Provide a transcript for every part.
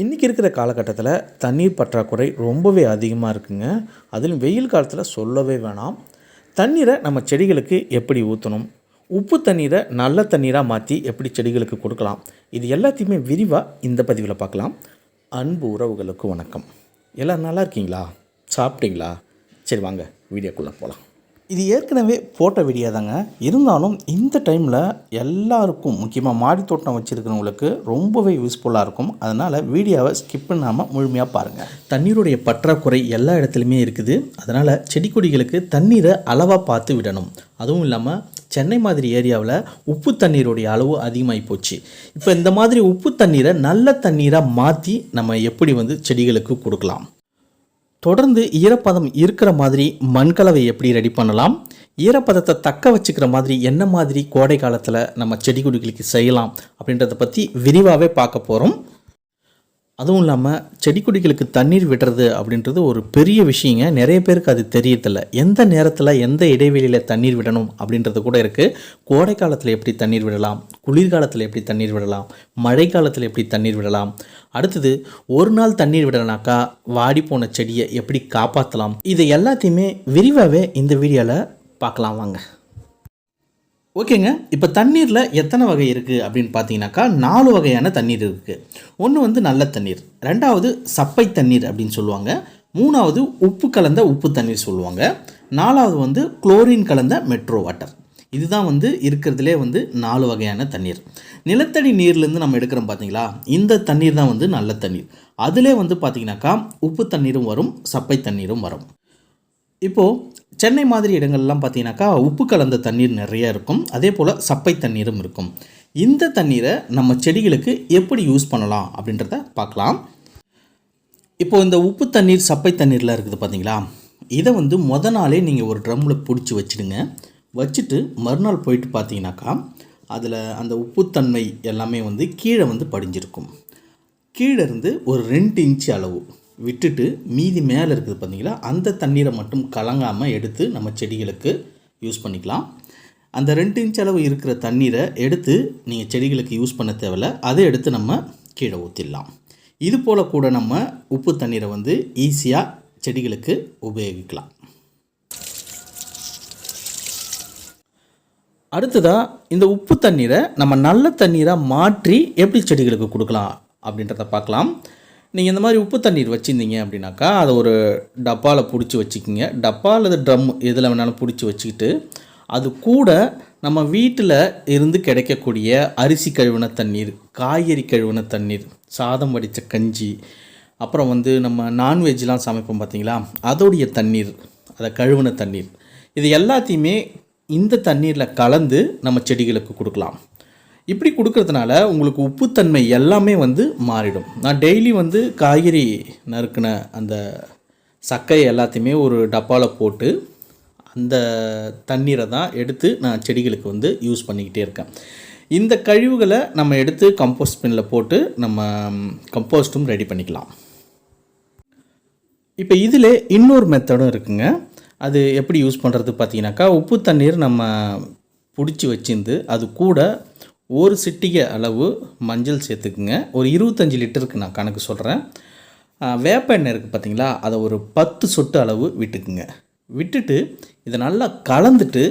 இன்றைக்கி இருக்கிற காலகட்டத்தில் தண்ணீர் பற்றாக்குறை ரொம்பவே அதிகமாக இருக்குங்க. அதிலும் வெயில் காலத்தில் சொல்லவே வேணாம். தண்ணீரை நம்ம செடிகளுக்கு எப்படி ஊற்றணும் உப்பு தண்ணீரை நல்ல தண்ணீராக மாற்றி எப்படி செடிகளுக்கு கொடுக்கலாம்? இது எல்லாத்தையுமே விரிவாக இந்த பதிவில் பார்க்கலாம். அன்பு உறவுகளுக்கு வணக்கம். எல்லோரும் நல்லா இருக்கீங்களா? சாப்பிட்டீங்களா? சரி வாங்க வீடியோக்குள்ளே போகலாம் இது ஏற்கனவே போட்ட வீடியோ தாங்க. இருந்தாலும் இந்த டைமில் எல்லாருக்கும் முக்கியமாக மாடி தோட்டம் வச்சுருக்கிறவங்களுக்கு ரொம்பவே யூஸ்ஃபுல்லாக இருக்கும். அதனால் வீடியோவை ஸ்கிப் பண்ணாமல் முழுமையாக பாருங்கள் தண்ணீருடைய பற்றாக்குறை எல்லா இடத்துலையுமே இருக்குது. அதனால் செடி கொடிகளுக்கு தண்ணீரை அளவாக பார்த்து விடணும். அதுவும் இல்லாமல் சென்னை மாதிரி ஏரியாவில் உப்பு தண்ணீருடைய அளவு அதிகமாகி போச்சு. இப்போ இந்த மாதிரி உப்பு தண்ணீரை நல்ல தண்ணீராக மாற்றி நம்ம எப்படி வந்து செடிகளுக்கு கொடுக்கலாம்? தொடர்ந்து ஈரப்பதம் இருக்கிற மாதிரி மண்கலவை எப்படி ரெடி பண்ணலாம்? ஈரப்பதத்தை தக்க வச்சுக்கிற மாதிரி என்ன மாதிரி கோடை காலத்தில் நம்ம செடி கொடிகளுக்கு செய்யலாம் அப்படின்றத பற்றி விரிவாகவே பார்க்க போகிறோம் அதுவும் இல்லாமல் செடி கொடிகளுக்கு தண்ணீர் விடுறது அப்படின்றது ஒரு பெரிய விஷயங்க. நிறைய பேருக்கு அது தெரியறதில்ல. எந்த நேரத்தில் எந்த இடைவெளியில் தண்ணீர் விடணும் அப்படின்றது கூட இருக்குது கோடை காலத்தில் எப்படி தண்ணீர் விடலாம்? குளிர்காலத்தில் எப்படி தண்ணீர் விடலாம்? மழை காலத்தில் எப்படி தண்ணீர் விடலாம்? அடுத்தது ஒரு நாள் தண்ணீர் விடலனாக்கா வாடி போன செடியை எப்படி காப்பாற்றலாம் இது எல்லாத்தையுமே விரிவாகவே இந்த வீடியோவில் பார்க்கலாம் வாங்க. ஓகேங்க. இப்போ தண்ணீரில் எத்தனை வகை இருக்குது அப்படின்னு பார்த்தீங்கன்னாக்கா நாலு வகையான தண்ணீர் இருக்குது ஒன்று வந்து நல்ல தண்ணீர் ரெண்டாவது சப்பை தண்ணீர் அப்படின்னு சொல்லுவாங்க மூணாவது உப்பு கலந்த உப்பு தண்ணீர் சொல்லுவாங்க நாலாவது வந்து குளோரின் கலந்த மெட்ரோ வாட்டர். இதுதான் வந்து இருக்கிறதுலே வந்து நாலு வகையான தண்ணீர். நிலத்தடி நீர்லேருந்து நம்ம எடுக்கிறோம் பார்த்தீங்களா இந்த தண்ணீர் தான் வந்து நல்ல தண்ணீர். அதிலே வந்து பார்த்தீங்கன்னாக்கா உப்பு தண்ணீரும் வரும் சப்பை தண்ணீரும் வரும். இப்போது சென்னை மாதிரி இடங்கள்லாம் பார்த்தீங்கன்னாக்கா உப்பு கலந்த தண்ணீர் நிறைய இருக்கும். அதே போல் சப்பை தண்ணீரும் இருக்கும். இந்த தண்ணீரை நம்ம செடிகளுக்கு எப்படி யூஸ் பண்ணலாம் அப்படின்றத பார்க்கலாம். இப்போது இந்த உப்பு தண்ணீர் சப்பை தண்ணீர்லாம் இருக்குது பார்த்தீங்களா? இதை வந்து மொத நாளே நீங்கள் ஒரு ட்ரம்மில் பிடிச்சி வச்சுடுங்க. வச்சுட்டு மறுநாள் போயிட்டு பார்த்தீங்கன்னாக்கா அதில் அந்த உப்புத்தன்மை எல்லாமே வந்து கீழே வந்து படிஞ்சிருக்கும். கீழே இருந்து ஒரு ரெண்டு இன்ச்சு அளவு. விட்டுட்டு மீதி மேலே இருக்குது பார்த்தீங்களா? அந்த தண்ணீரை மட்டும் கலங்காமல் எடுத்து நம்ம செடிகளுக்கு யூஸ் பண்ணிக்கலாம். அந்த ரெண்டு இன்ச் அளவு இருக்கிற தண்ணீரை எடுத்து நீங்கள் செடிகளுக்கு யூஸ் பண்ண தேவையில்ல. அதை எடுத்து நம்ம கீழே ஊற்றிடலாம் இது போல் கூட நம்ம உப்பு தண்ணீரை வந்து ஈஸியாக செடிகளுக்கு உபயோகிக்கலாம். அடுத்ததாக இந்த உப்பு தண்ணீரை நம்ம நல்ல தண்ணீராக மாற்றி எப்படி செடிகளுக்கு கொடுக்கலாம் அப்படின்றத பார்க்கலாம். நீங்கள் இந்த மாதிரி உப்பு தண்ணீர் வச்சுருந்தீங்க அப்படின்னாக்கா அதை ஒரு டப்பாவில் பிடிச்சி வச்சுக்கிங்க. டப்பா அல்லது ட்ரம் எதில் வேணாலும் பிடிச்சி வச்சுக்கிட்டு அது கூட நம்ம வீட்டில் இருந்து கிடைக்கக்கூடிய அரிசி கழுவின தண்ணீர் காய்கறி கழுவின தண்ணீர் சாதம் வடித்த கஞ்சி அப்புறம் வந்து நம்ம நான்வெஜ்லாம் சமைப்போம் பார்த்தீங்களா? அதோடைய தண்ணீர் அதை கழுவின தண்ணீர். இது எல்லாத்தையுமே இந்த தண்ணீரில் கலந்து நம்ம செடிகளுக்கு கொடுக்கலாம். இப்படி கொடுக்கறதுனால உங்களுக்கு உப்புத்தன்மை எல்லாமே வந்து மாறிடும். நான் டெய்லி வந்து காய்கறி நறுக்கின அந்த சக்கையை எல்லாத்தையுமே ஒரு டப்பாவில் போட்டு அந்த தண்ணீரை தான் எடுத்து நான் செடிகளுக்கு வந்து யூஸ் பண்ணிக்கிட்டே இருக்கேன். இந்த கழிவுகளை நம்ம எடுத்து கம்போஸ்ட் பின்னில் போட்டு நம்ம கம்போஸ்ட்டும் ரெடி பண்ணிக்கலாம். இப்போ இதில் இன்னொரு மெத்தடும் இருக்குங்க. அது எப்படி யூஸ் பண்ணுறது பார்த்தீங்கன்னாக்கா உப்பு தண்ணீர் நம்ம பிடிச்சி வச்சிருந்து அது கூட ஒரு சிட்டிகை அளவு மஞ்சள் சேர்த்துக்குங்க. ஒரு இருபத்தஞ்சி லிட்டருக்கு நான் கணக்கு சொல்கிறேன் வேப்ப எண்ணெய் இருக்குது பார்த்தீங்களா அதை ஒரு பத்து சொட்டு அளவு விட்டுக்குங்க. விட்டுட்டு இதை நல்லா கலந்துட்டு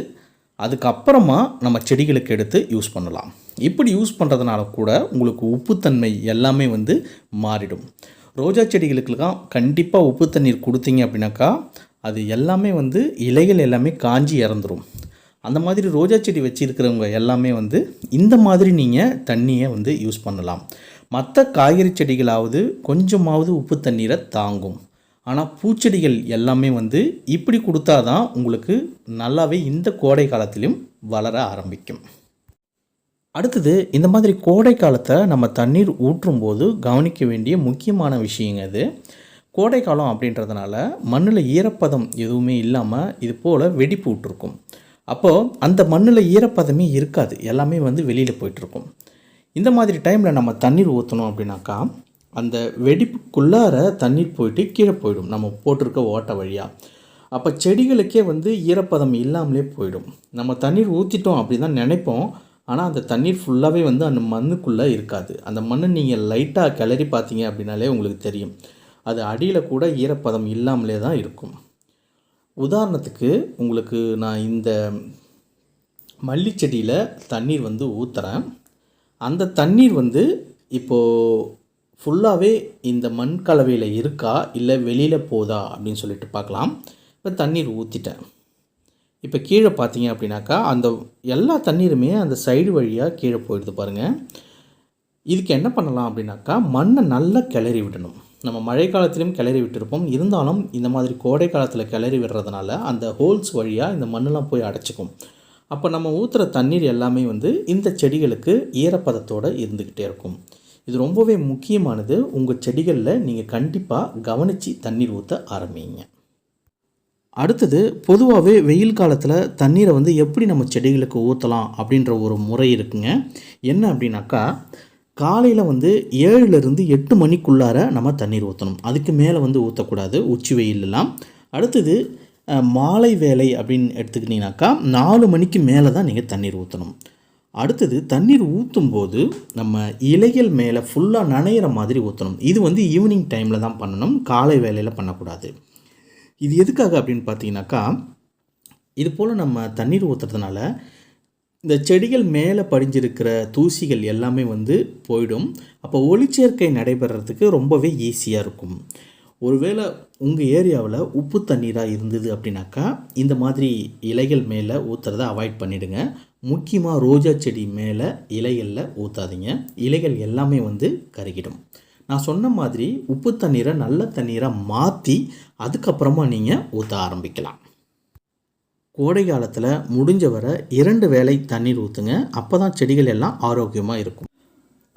அதுக்கப்புறமா நம்ம செடிகளுக்கு எடுத்து யூஸ் பண்ணலாம். இப்படி யூஸ் பண்ணுறதுனால கூட உங்களுக்கு உப்புத்தன்மை எல்லாமே வந்து மாறிடும். ரோஜா செடிகளுக்கெல்லாம் கண்டிப்பாக உப்பு தண்ணீர் கொடுத்தீங்க அப்படின்னாக்கா அது எல்லாமே வந்து இலைகள் எல்லாமே காஞ்சி இறந்துடும் அந்த மாதிரி ரோஜா செடி வச்சுருக்கிறவங்க எல்லாமே வந்து இந்த மாதிரி நீங்கள் தண்ணியை வந்து யூஸ் பண்ணலாம். மற்ற காய்கறி செடிகளாவது கொஞ்சமாவது உப்பு தண்ணீரை தாங்கும். ஆனால் பூச்செடிகள் எல்லாமே வந்து இப்படி கொடுத்தா தான் உங்களுக்கு நல்லாவே இந்த கோடை காலத்திலும் வளர ஆரம்பிக்கும். அடுத்தது இந்த மாதிரி கோடை காலத்தை நம்ம தண்ணீர் ஊற்றும் போது கவனிக்க வேண்டிய முக்கியமான விஷயங்க இது. கோடை காலம் அப்படின்றதுனால மண்ணில் ஈரப்பதம் எதுவுமே இல்லாமல் இது போல் வெடிப்பு விட்டுருக்கும். அப்போது அந்த மண்ணில் ஈரப்பதமே இருக்காது. எல்லாமே வந்து வெளியில் போயிட்டுருக்கும். இந்த மாதிரி டைமில் நம்ம தண்ணீர் ஊற்றணும் அப்படின்னாக்கா அந்த வெடிப்புக்குள்ளார தண்ணீர் போயிட்டு கீழே போயிடும். நம்ம போட்டிருக்க ஓட்ட வழியாக அப்போ செடிகளுக்கே வந்து ஈரப்பதம் இல்லாமலே போயிடும். நம்ம தண்ணீர் ஊற்றிட்டோம் அப்படி தான் நினைப்போம். ஆனால் அந்த தண்ணீர் ஃபுல்லாகவே வந்து அந்த மண்ணுக்குள்ளே இருக்காது. அந்த மண்ணை நீங்கள் லைட்டாக கிளறி பார்த்தீங்க அப்படின்னாலே உங்களுக்கு தெரியும். அது அடியில் கூட ஈரப்பதம் இல்லாமலே தான் இருக்கும். உதாரணத்துக்கு உங்களுக்கு நான் இந்த மல்லிச்செடியில் தண்ணீர் வந்து ஊற்றுறேன் அந்த தண்ணீர் வந்து இப்போது ஃபுல்லாகவே இந்த மண் கலவையில் இருக்கா? இல்லை வெளியில் போதா? அப்படின்னு சொல்லிட்டு பார்க்கலாம். இப்போ தண்ணீர் ஊற்றிட்டேன் இப்போ கீழே பார்த்தீங்க அப்படின்னாக்கா அந்த எல்லா தண்ணீருமே அந்த சைடு வழியாக கீழே போயிடுது பாருங்கள் இதுக்கு என்ன பண்ணலாம் அப்படின்னாக்கா மண்ணை நல்லா கிளறி விடணும். நம்ம மழை காலத்திலையும் கிளறி விட்டுருப்போம். இருந்தாலும் இந்த மாதிரி கோடை காலத்தில் கிளறி விடுறதுனால அந்த ஹோல்ஸ் வழியாக இந்த மண்ணெலாம் போய் அடைச்சிக்கும். அப்போ நம்ம ஊற்றுற தண்ணீர் எல்லாமே வந்து இந்த செடிகளுக்கு ஈரப்பதத்தோடு இருந்துக்கிட்டே இருக்கும். இது ரொம்பவே முக்கியமானது. உங்கள் செடிகளில் நீங்கள் கண்டிப்பாக கவனித்து தண்ணீர் ஊற்ற ஆரம்பிங்க. அடுத்தது பொதுவாகவே வெயில் காலத்தில் தண்ணீரை வந்து எப்படி நம்ம செடிகளுக்கு ஊற்றலாம் அப்படின்ற ஒரு முறை இருக்குங்க. என்ன அப்படின்னாக்கா காலையில் வந்து ஏழுலேருந்து எட்டு மணிக்குள்ளார நம்ம தண்ணீர் ஊற்றணும் அதுக்கு மேலே வந்து ஊற்றக்கூடாது உச்சி வெயிலெலாம் அடுத்தது மாலை வேலை அப்படின்னு எடுத்துக்கிட்டிங்கனாக்கா நாலு மணிக்கு மேலே தான் நீங்கள் தண்ணீர் ஊற்றணும் அடுத்தது தண்ணீர் ஊற்றும் போது நம்ம இலைகள் மேலே ஃபுல்லாக நனையிற மாதிரி ஊற்றணும் இது வந்து ஈவினிங் டைமில் தான் பண்ணணும். காலை வேலையில் பண்ணக்கூடாது. இது எதுக்காக அப்படின்னு பார்த்தீங்கன்னாக்கா இது போல் நம்ம தண்ணீர் ஊற்றுறதுனால இந்த செடிகள் மேலே படிஞ்சிருக்கிற தூசிகள் எல்லாமே வந்து போயிடும். அப்போ ஒளிச்சேர்க்கை நடைபெறத்துக்கு ரொம்பவே ஈஸியாக இருக்கும். ஒருவேளை உங்கள் ஏரியாவில் உப்பு தண்ணீராக இருந்தது அப்படின்னாக்கா இந்த மாதிரி இலைகள் மேலே ஊற்றுறத அவாய்ட் பண்ணிவிடுங்க முக்கியமாக ரோஜா செடி மேலே இலைகளில் ஊற்றாதீங்க இலைகள் எல்லாமே வந்து கருகிடும். நான் சொன்ன மாதிரி உப்பு தண்ணீரை நல்ல தண்ணீராக மாற்றி அதுக்கப்புறமா நீங்கள் ஊற்ற ஆரம்பிக்கலாம். கோடை காலத்தில் முடிஞ்ச வரை இரண்டு வேளை தண்ணீர் ஊற்றுங்க அப்போ தான் செடிகள் எல்லாம் ஆரோக்கியமாக இருக்கும்.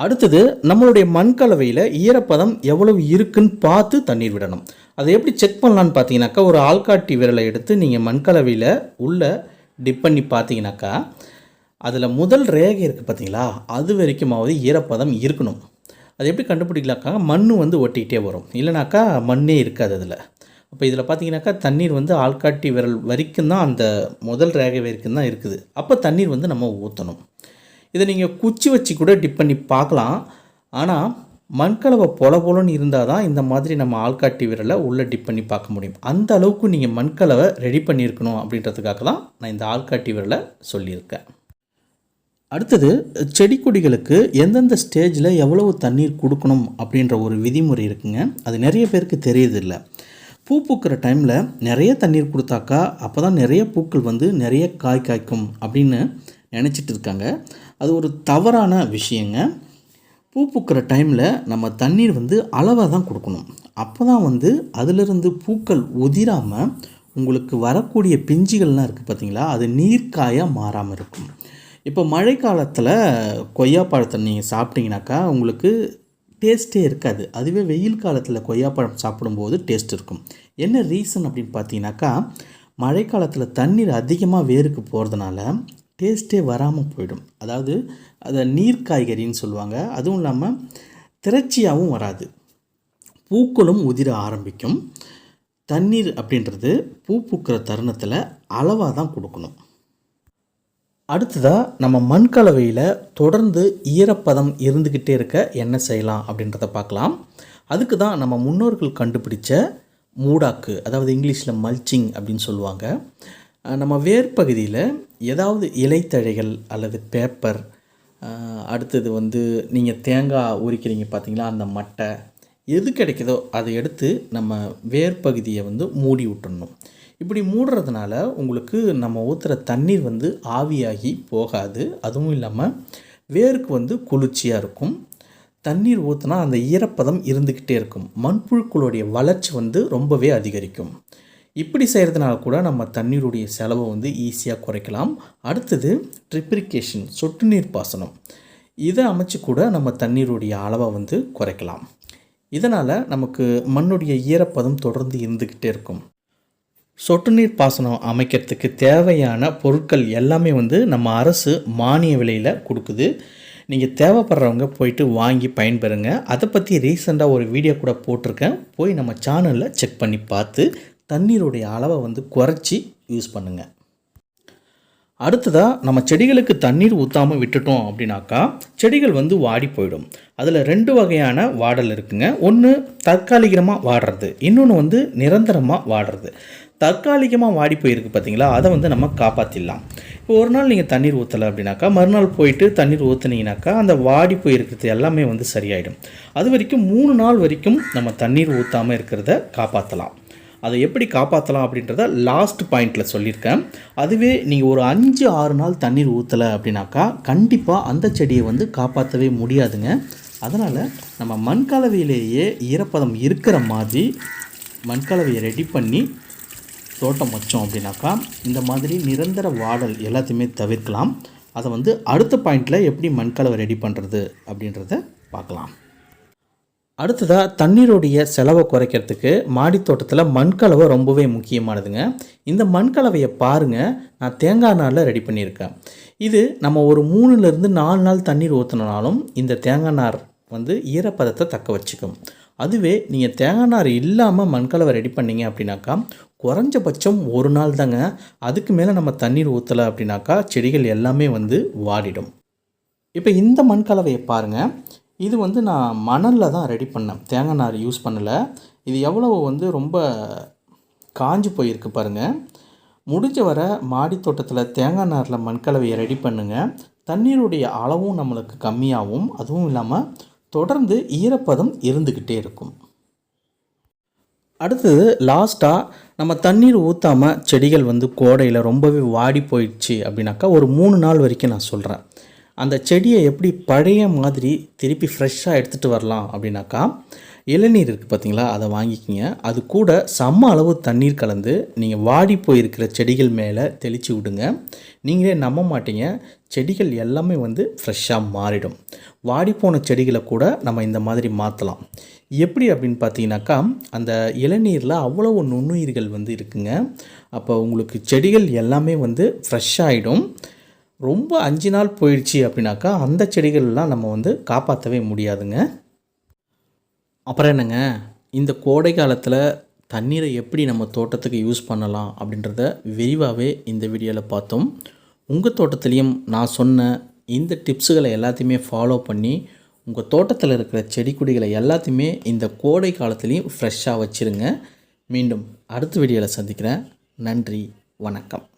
அடுத்தது நம்மளுடைய மண் கலவையில் ஈரப்பதம் எவ்வளவு இருக்குன்னு பார்த்து தண்ணீர் விடணும். அதை எப்படி செக் பண்ணலான்னு பார்த்தீங்கன்னாக்கா ஒரு ஆள்காட்டி விரலை எடுத்து நீங்கள் மண் கலவையில் உள்ள டிப் பண்ணி பார்த்தீங்கன்னாக்கா அதில் முதல் ரேகை இருக்குது பார்த்தீங்களா? அது வரைக்குமாவது ஈரப்பதம் இருக்கணும். அது எப்படி கண்டுபிடிக்கலாக்கா மண் வந்து ஒட்டிக்கிட்டே வரும். இல்லைனாக்கா மண்ணே இருக்காது அதில். அப்போ இதில் பார்த்தீங்கன்னாக்கா தண்ணீர் வந்து ஆள்காட்டி விரல் வரைக்கும் தான் அந்த முதல் ரேகை வரைக்கும் தான் இருக்குது. அப்போ தண்ணீர் வந்து நம்ம ஊற்றணும் இதை நீங்கள் குச்சி வச்சு கூட டிப் பண்ணி பார்க்கலாம். ஆனால் மண்கலவை பொல பொலன்னு இருந்தால் தான் இந்த மாதிரி நம்ம ஆள்காட்டி விரலை உள்ளே டிப் பண்ணி பார்க்க முடியும். அந்த அளவுக்கு நீங்கள் மண்கலவை ரெடி பண்ணியிருக்கணும் அப்படின்றதுக்காக தான் நான் இந்த ஆள்காட்டி விரலை சொல்லியிருக்கேன். அடுத்தது செடி கொடிகளுக்கு எந்தெந்த ஸ்டேஜில் எவ்வளவு தண்ணீர் கொடுக்கணும் அப்படின்ற ஒரு விதிமுறை இருக்குங்க. அது நிறைய பேருக்கு தெரியறதில்ல பூ பூக்கிற டைமில் நிறைய தண்ணீர் கொடுத்தாக்கா அப்போ தான் நிறைய பூக்கள் வந்து நிறைய காய் காய்க்கும் அப்படின்னு நினச்சிட்டு இருக்காங்க. அது ஒரு தவறான விஷயங்க. பூ பூக்கிற டைமில் நம்ம தண்ணீர் வந்து அளவாக தான் கொடுக்கணும். அப்போ தான் வந்து அதிலிருந்து பூக்கள் உதிராமல் உங்களுக்கு வரக்கூடிய பிஞ்சுகள்லாம் இருக்குது பார்த்தீங்களா அது நீர்க்காயாக மாறாமல் இருக்கும். இப்போ மழை காலத்தில் கொய்யா பழத்தை நீங்கள் சாப்பிட்டீங்கனாக்கா உங்களுக்கு டேஸ்ட்டே இருக்காது. அதுவே வெயில் காலத்தில் கொய்யாப்பழம் சாப்பிடும்போது டேஸ்ட் இருக்கும். என்ன ரீசன் அப்படின்னு பார்த்தீங்கன்னாக்கா மழைக்காலத்தில் தண்ணீர் அதிகமாக வேருக்கு போகிறதுனால டேஸ்ட்டே வராமல் போயிடும். அதாவது அதை நீர் காய்கறின்னு சொல்லுவாங்க. அதுவும் இல்லாமல் திரட்சியாகவும் வராது. பூக்களும் உதிர ஆரம்பிக்கும். தண்ணீர் அப்படின்றது பூ பூக்கிற தருணத்தில் அளவாக தான் கொடுக்கணும். அடுத்ததாக நம்ம மண் கலவையில் தொடர்ந்து ஈரப்பதம் இருந்துக்கிட்டே இருக்க என்ன செய்யலாம் அப்படின்றத பார்க்கலாம். அதுக்கு தான் நம்ம முன்னோர்கள் கண்டுபிடிச்ச மூடாக்கு அதாவது இங்கிலீஷில் மல்ச்சிங் அப்படின்னு சொல்லுவாங்க. நம்ம வேர்ப்பகுதியில் ஏதாவது இலைத்தழைகள் அல்லது பேப்பர் அடுத்தது வந்து நீங்கள் தேங்காய் உரிக்கிறீங்க பார்த்தீங்களா அந்த மட்டை எது கிடைக்குதோ அதை எடுத்து நம்ம வேர்ப்பகுதியை வந்து மூடி விட்டுடணும் இப்படி மூடுறதுனால உங்களுக்கு நம்ம ஊற்றுற தண்ணீர் வந்து ஆவியாகி போகாது. அதுவும் இல்லாமல் வேருக்கு வந்து குளிர்ச்சியாக இருக்கும். தண்ணீர் ஊற்றினா அந்த ஈரப்பதம் இருந்துக்கிட்டே இருக்கும். மண்புழுக்களுடைய வளர்ச்சி வந்து ரொம்பவே அதிகரிக்கும். இப்படி செய்கிறதுனால கூட நம்ம தண்ணீருடைய செலவை வந்து ஈஸியாக குறைக்கலாம். அடுத்தது ட்ரிப்ரிகேஷன் சொட்டு நீர் பாசனம். இதை அமைச்சு கூட நம்ம தண்ணீருடைய அளவை வந்து குறைக்கலாம். இதனால் நமக்கு மண்ணுடைய ஈரப்பதம் தொடர்ந்து இருந்துக்கிட்டே இருக்கும். சொட்டு நீர் பாசனம் அமைக்கிறதுக்கு தேவையான பொருட்கள் எல்லாமே வந்து நம்ம அரசு மானிய விலையில் கொடுக்குது. நீங்கள் தேவைப்படுறவங்க போயிட்டு வாங்கி பயன்பெறுங்க. அதை பற்றி ரீசெண்டாக ஒரு வீடியோ கூட போட்டிருக்கேன். போய் நம்ம சேனலில் செக் பண்ணி பார்த்து தண்ணீருடைய அளவை வந்து குறைச்சி யூஸ் பண்ணுங்கள் அடுத்ததாக நம்ம செடிகளுக்கு தண்ணீர் ஊற்றாமல் விட்டுட்டோம் அப்படின்னாக்கா செடிகள் வந்து வாடி போயிடும். அதில் ரெண்டு வகையான வாடல் இருக்குங்க. ஒன்று தற்காலிகமாக வாடுறது. இன்னொன்று வந்து நிரந்தரமாக வாடுறது. தற்காலிகமாக வாடி போயிருக்கு பார்த்தீங்களா அதை வந்து நம்ம காப்பாற்றிடலாம் இப்போ ஒரு நாள் நீங்கள் தண்ணீர் ஊற்றலை அப்படின்னாக்கா மறுநாள் போயிட்டு தண்ணீர் ஊற்றுனீங்கனாக்கா அந்த வாடி போயிருக்கிறது எல்லாமே வந்து சரியாயிடும். அது வரைக்கும் மூணு நாள் வரைக்கும் நம்ம தண்ணீர் ஊற்றாமல் இருக்கிறத காப்பாற்றலாம் அதை எப்படி காப்பாற்றலாம் அப்படின்றத லாஸ்ட் பாயிண்டில் சொல்லியிருக்கேன். அதுவே நீங்கள் ஒரு அஞ்சு ஆறு நாள் தண்ணீர் ஊற்றலை அப்படின்னாக்கா கண்டிப்பாக அந்த செடியை வந்து காப்பாற்றவே முடியாதுங்க. அதனால் நம்ம மண்கலவையிலேயே ஈரப்பதம் இருக்கிற மாதிரி மண்கலவையை ரெடி பண்ணி தோட்டம் வச்சோம் அப்படின்னாக்கா இந்த மாதிரி நிரந்தர வாடல் எல்லாத்தையுமே தவிர்க்கலாம். அதை வந்து அடுத்த பாயிண்டில் எப்படி மண்கலவை ரெடி பண்ணுறது அப்படின்றத பார்க்கலாம். அடுத்ததாக தண்ணீருடைய செலவை குறைக்கிறதுக்கு மாடித் தோட்டத்தில் மண்கலவை ரொம்பவே முக்கியமானதுங்க. இந்த மண்கலவையை பாருங்கள் நான் தேங்காய் நாரில் ரெடி பண்ணியிருக்கேன். இது நம்ம ஒரு மூணுலேருந்து நாலு நாள் தண்ணீர் ஊற்றினாலும் இந்த தேங்காய் நார் வந்து ஈரப்பதத்தை தக்க வச்சுக்கும். அதுவே நீங்கள் தேங்காய் நார் இல்லாமல் மண்கலவை ரெடி பண்ணீங்க அப்படின்னாக்கா குறைஞ்சபட்சம் ஒரு நாள் தாங்க. அதுக்கு மேலே நம்ம தண்ணீர் ஊற்றலை அப்படின்னாக்கா செடிகள் எல்லாமே வந்து வாடிடும். இப்போ இந்த மண்கலவையை பாருங்கள் இது வந்து நான் மணலில் தான் ரெடி பண்ணேன். தேங்காய் நார் யூஸ் பண்ணலை. இது எவ்வளவு வந்து ரொம்ப காஞ்சி போயிருக்கு பாருங்கள் முடிஞ்ச வரை மாடி தோட்டத்தில் தேங்காய் நாரில் மண்கலவையை ரெடி பண்ணுங்கள் தண்ணீருடைய அளவும் நம்மளுக்கு கம்மியாகவும் அதுவும் இல்லாமல் தொடர்ந்து ஈரப்பதம் இருந்துக்கிட்டே இருக்கும். அடுத்தது லாஸ்ட்டாக நம்ம தண்ணீர் ஊற்றாமல் செடிகள் வந்து கோடையில் ரொம்பவே வாடி போயிடுச்சு அப்படின்னாக்கா ஒரு மூணு நாள் வரைக்கும் நான் சொல்கிறேன் அந்த செடியை எப்படி பழைய மாதிரி திருப்பி ஃப்ரெஷ்ஷாக எடுத்துகிட்டு வரலாம் அப்படின்னாக்கா இளநீர் இருக்குது பார்த்தீங்களா அதை வாங்கிக்கிங்க. அது கூட சம அளவு தண்ணீர் கலந்து நீங்கள் வாடி போயிருக்கிற செடிகள் மேலே தெளித்து விடுங்க. நீங்களே நம்ப மாட்டீங்க. செடிகள் எல்லாமே வந்து ஃப்ரெஷ்ஷாக மாறிடும். வாடி போன செடிகளை கூட நம்ம இந்த மாதிரி மாற்றலாம் எப்படி அப்படின்னு பார்த்தீங்கன்னாக்கா அந்த இளநீரில் அவ்வளவு நுண்ணுயிர்கள் வந்து இருக்குங்க. அப்போ உங்களுக்கு செடிகள் எல்லாமே வந்து ஃப்ரெஷ்ஷாகிடும் ரொம்ப அஞ்சு நாள் போயிடுச்சு அப்படின்னாக்கா அந்த செடிகள்லாம் நம்ம வந்து காப்பாற்றவே முடியாதுங்க. அப்புறம் என்னங்க? இந்த கோடை காலத்தில் தண்ணீரை எப்படி நம்ம தோட்டத்துக்கு யூஸ் பண்ணலாம் அப்படின்றத விரிவாகவே இந்த வீடியோவில் பார்த்தோம். உங்கள் தோட்டத்துலேயும் நான் சொன்ன இந்த டிப்ஸுகளை எல்லாத்தையுமே ஃபாலோ பண்ணி உங்கள் தோட்டத்தில் இருக்கிற செடி கொடிகளை எல்லாத்தையுமே இந்த கோடை காலத்துலேயும் ஃப்ரெஷ்ஷாக வச்சுருங்க. மீண்டும் அடுத்த வீடியோவில் சந்திக்கிறேன். நன்றி வணக்கம்.